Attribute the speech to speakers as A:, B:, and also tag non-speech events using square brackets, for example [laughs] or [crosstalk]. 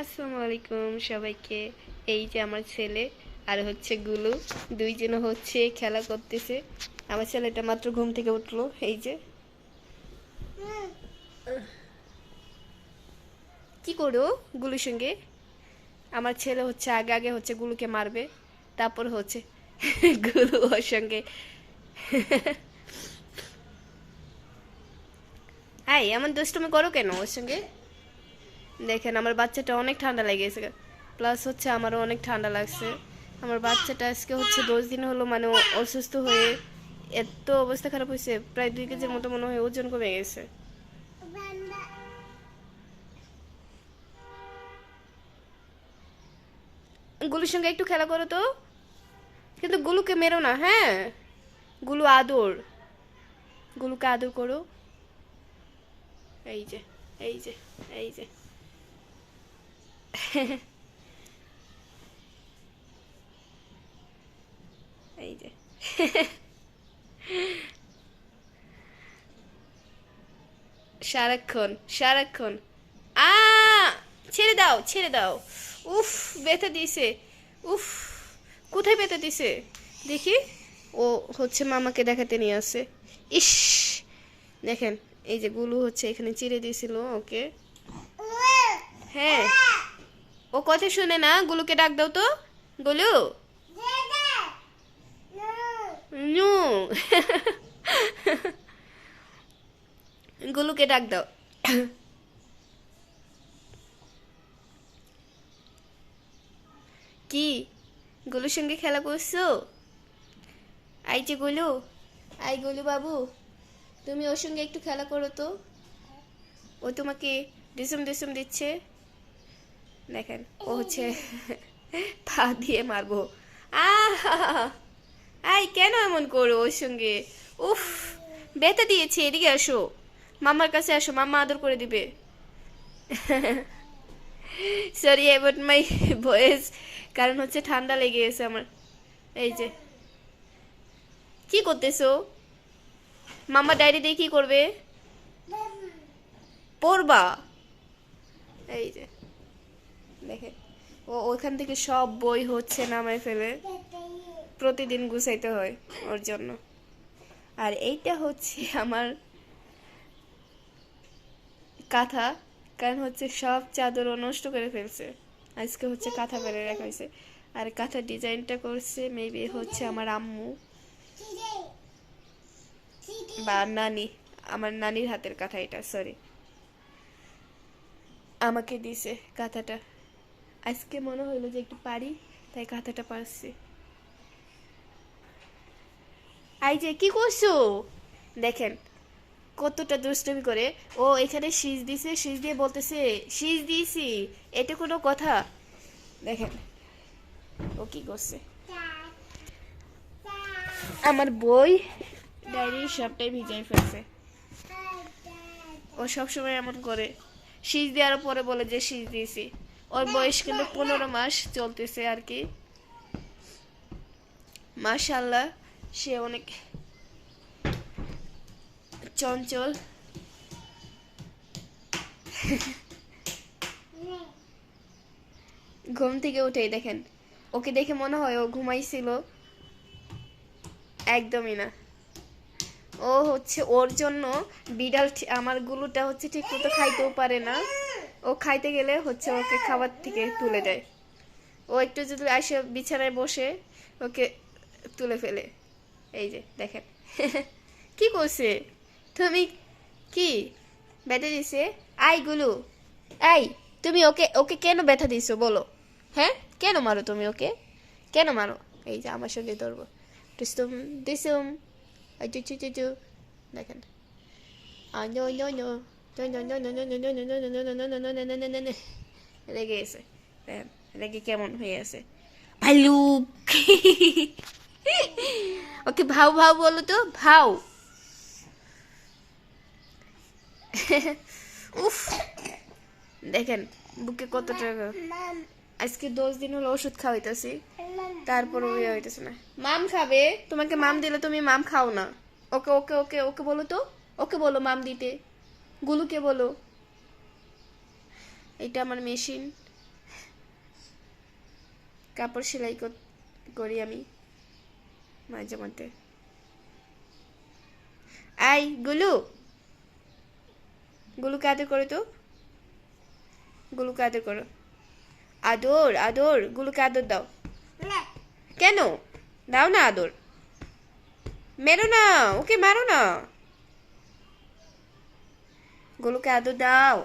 A: আসসালামু আলাইকুম সবাইকে। এই যে আমার ছেলে আর হচ্ছে গুলু, দুইজন হচ্ছে খেলা করতেছে। আমার ছেলেটা মাত্র ঘুম থেকে উঠল, এই যে। কি করো গুলুর সঙ্গে? আমার ছেলে হচ্ছে আগে আগে হচ্ছে গুলুকে মারবে, তারপর হচ্ছে [laughs] গুলু ওর সঙ্গে। [laughs] হাই এমন দুষ্টুমি করো কেন ওর সঙ্গে? দেখেন, আমার বাচ্চাটা অনেক ঠান্ডা লেগেছে। প্লাস হচ্ছে আমারও অনেক ঠান্ডা লাগছে। আমার বাচ্চাটা আজকে হচ্ছে দশ দিন হলো মানে অসুস্থ হয়ে এত অবস্থা খারাপ হয়েছে, প্রায় দুই কেজির মতো মনে হয় ওজন কমে গেছে। গুলুর সঙ্গে একটু খেলা করো তো। কিন্তু গুলুকে মেরো না হ্যাঁ? গুলু আদর। গুলুকে আদর করো। এই যে এই যে এই যে। [laughs] এই যে। [laughs] সারাক্ষণ সারাক্ষণ। আ, ছেড়ে দাও ছেড়ে দাও। উফ, ব্যথা দিছে উফ, কোথায় ব্যথা দিছে দেখি। ও হচ্ছে মামাকে দেখাতে নিয়ে আসে ইস, দেখেন, এই যে গুলু হচ্ছে এখানে চিড়ে দিয়েছিল ওকে। হ্যাঁ। ও কথা শুনে না, গুলুকে ডাক দাও তো। গুলু। নু। [laughs] গুলুকে ডাক দাও। কি? গুলুর সঙ্গে খেলা করছ? আই যে গুলু। আই গুলু বাবু, তুমি ওর সঙ্গে একটু খেলা করো তো। ও তোমাকে ডিসুম ডিসুম দিচ্ছে। দেখেন, ও হচ্ছে পা দিয়ে মারবো। আই কেন এমন করো ওর সঙ্গে? উফ ব্যথা দিয়েছে, এদিকে আসো। মামার কাছে আসো, মামা আদর করে দিবে। সরি অ্যাবাউট মাই ভয়েস কারণ হচ্ছে ঠান্ডা লেগে গেছে আমার। এই যে, কি করতেছো? মামা ডায়েরি দিয়ে কি করবে? পড়বা। এই যে। দেখে। ও ওখান থেকে সব বই হচ্ছে নামায় ফেলে। প্রতিদিন গুছাইতে হয় ওর জন্য। আর এইটা হচ্ছে আমার কাঁথা, কারণ হচ্ছে সব চাদর ও নষ্ট করে ফেলছে। আজকে হচ্ছে কাঁথা বেড়ে রাখা হয়েছে। আর কাঁথার ডিজাইনটা করছে মেবি হচ্ছে আমার আম্মু বা নানি, আমার নানির হাতের কাঁথা এটা সরি আমাকে দিছে কাঁথাটা। আজকে মনে হইল যে একটু পারি, তাই কাঁথাটা পারছি। আই যে, কি করছ? দেখেন, কতটা দুষ্টমি করে। ও এখানে শীষ দিছে, শীষ দিয়ে বলতেছে, শীষ দিয়েছি, এটা কোনো কথা? দেখেন, ও কি করছে? আমার বই ডায়েরি সবটাই ভিজাই ফেলছে। ও সবসময় এমন করে। শীষ দেওয়ার পরে বলে যে, শীষ দিয়েছি। ওর বয়স কিন্তু পনেরো মাস চলতেছে আর কি। মাশাল্লাহ সে অনেক চঞ্চল। ঘুম থেকে উঠেই দেখেন, ওকে দেখে মনে হয় ও ঘুমাইছিল। একদমই না। ও হচ্ছে ওর জন্য বিড়াল আমার গুলুটা হচ্ছে ঠিক মতো খাইতেও পারে না। ও খাইতে গেলে হচ্ছে ওকে খাবার থেকে তুলে দেয়। ও একটু যদি আসে বিছানায় বসে ওকে তুলে ফেলে। এই যে, দেখেন। [laughs] কি করছে? তুমি কি ব্যথা দিছে? আই গুলু, আই, তুমি ওকে ওকে কেন ব্যথা দিছো বলো? হ্যাঁ? কেন মারো তুমি ওকে? কেন মারো? এই যে আমার সঙ্গে ধরবো। ডিসুম আই, চু দেখেন। Ah no no. গেছে কেমন হয়ে আছে ভালুক ওকে ভাও ভাও বলো তো ভাও উফ দেখেন বুকে কত টাকা। আজকে দশ দিন হলো ওষুধ খাওয়াইতেছি তারপর ইয়ে হইতেছে না। মাম খাবে তোমাকে মাম দিলে তুমি মাম খাও না। ওকে ওকে ওকে ওকে বলো তো ওকে বলো মাম দিতে। গুলুকে বলো। এটা আমার মেশিন। কাপড় সেলাই করি আমি, মাঝে মধ্যে। আই গুলু! গুলুকে আদর করো তো। গুলুকে আদর করো। আদর আদর, গুলুকে আদর দাও। কেন? দাও না আদর। মেরো না, ওকে মারো না। গুলুকে আদর দাও